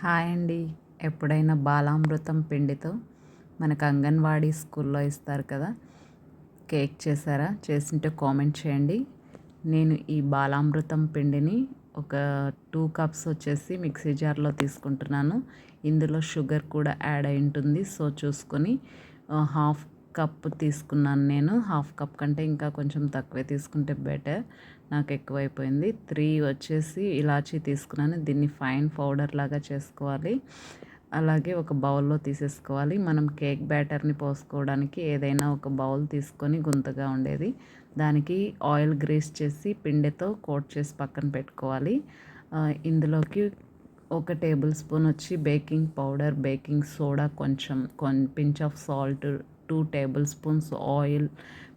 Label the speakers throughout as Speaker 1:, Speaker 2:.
Speaker 1: Hi అండి. ఎప్పుడైనా బాలామృతం పిండితో మనకు అంగన్వాడీ స్కూల్లో ఇస్తారు కదా. కేక్ చేశారా? చేసింటే కామెంట్ చేయండి. నేను ఈ బాలామృతం పిండిని ఒక టూ కప్స్ వచ్చేసి మిక్సీ జార్లో తీసుకుంటున్నాను. ఇందులో షుగర్ కూడా యాడ్ అయి ఉంటుంది. సో చూసుకొని హాఫ్ కప్ తీసుకున్నాను నేను. హాఫ్ కప్ కంటే ఇంకా కొంచెం తక్కువే తీసుకుంటే బెటర్. నాకు ఎక్కువైపోయింది. త్రీ వచ్చేసి ఇలాచీ తీసుకున్నాను. దీన్ని ఫైన్ పౌడర్ లాగా చేసుకోవాలి. అలాగే ఒక బౌల్లో తీసేసుకోవాలి. మనం కేక్ బ్యాటర్ని పోసుకోవడానికి ఏదైనా ఒక బౌల్ తీసుకొని గుంతగా ఉండేది. దానికి ఆయిల్ గ్రీస్ చేసి పిండితో కోట్ చేసి పక్కన పెట్టుకోవాలి. ఇందులోకి ఒక టేబుల్ స్పూన్ వచ్చి బేకింగ్ పౌడర్ బేకింగ్ సోడా కొంచెం కొన్ pinch of salt two tablespoons oil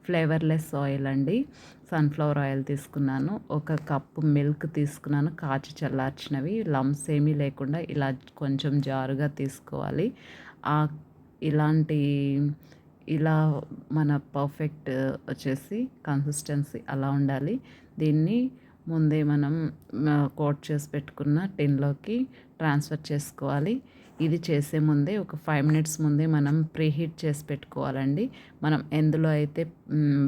Speaker 1: flavourless oil అండి. సన్ఫ్లవర్ ఆయిల్ తీసుకున్నాను. ఒక కప్పు మిల్క్ తీసుకున్నాను. కాచి చల్లార్చినవి. లమ్స్ ఏమీ లేకుండా ఇలా కొంచెం జారుగా తీసుకోవాలి. ఆ ఇలాంటి ఇలా మన పర్ఫెక్ట్ వచ్చేసి కన్సిస్టెన్సీ అలా ఉండాలి. దీన్ని ముందే మనం కోట్ చేసి పెట్టుకున్న టిన్లోకి ట్రాన్స్ఫర్ చేసుకోవాలి. ఇది చేసే ముందే ఒక ఫైవ్ మినిట్స్ ముందే మనం ప్రీహీట్ చేసి పెట్టుకోవాలండి. మనం ఎందులో అయితే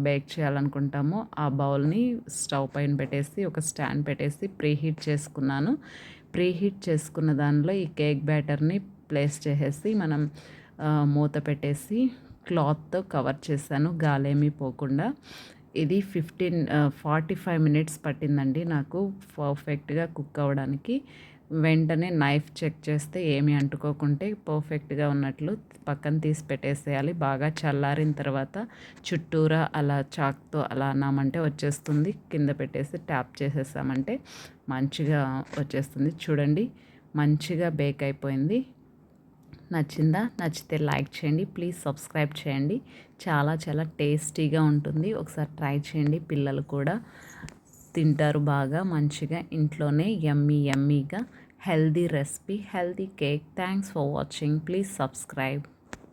Speaker 1: బేక్ చేయాలనుకుంటామో ఆ బౌల్ని స్టవ్ పైన పెట్టేసి ఒక స్టాండ్ పెట్టేసి ప్రీహీట్ చేసుకున్నాను. ప్రీహీట్ చేసుకున్న దానిలో ఈ కేక్ బ్యాటర్ని ప్లేస్ చేసేసి మనం మూత పెట్టేసి క్లాత్తో కవర్ చేశాను. గాలేమీ పోకుండా. ఇది ఫిఫ్టీన్ ఫార్టీ ఫైవ్ మినిట్స్ పట్టిందండి నాకు పర్ఫెక్ట్గా కుక్ అవ్వడానికి. వెంటనే నైఫ్ చెక్ చేస్తే ఏమి అంటుకోకుంటే పర్ఫెక్ట్గా ఉన్నట్లు పక్కన తీసి పెట్టేసేయాలి. బాగా చల్లారిన తర్వాత చుట్టూరా అలా చాక్తో అలా అన్నామంటే వచ్చేస్తుంది. కింద పెట్టేసి ట్యాప్ చేసేసామంటే మంచిగా వచ్చేస్తుంది. చూడండి మంచిగా బేక్ అయిపోయింది. నచ్చిందా? నచ్చితే లైక్ చేయండి ప్లీజ్ సబ్స్క్రైబ్ చేయండి. చాలా చాలా టేస్టీగా ఉంటుంది. ఒకసారి ట్రై చేయండి. పిల్లలు కూడా తింటారు బాగా మంచిగా. ఇంట్లోనే yummy యమ్మీగా. Healthy recipe healthy cake. Thanks for watching. Please subscribe.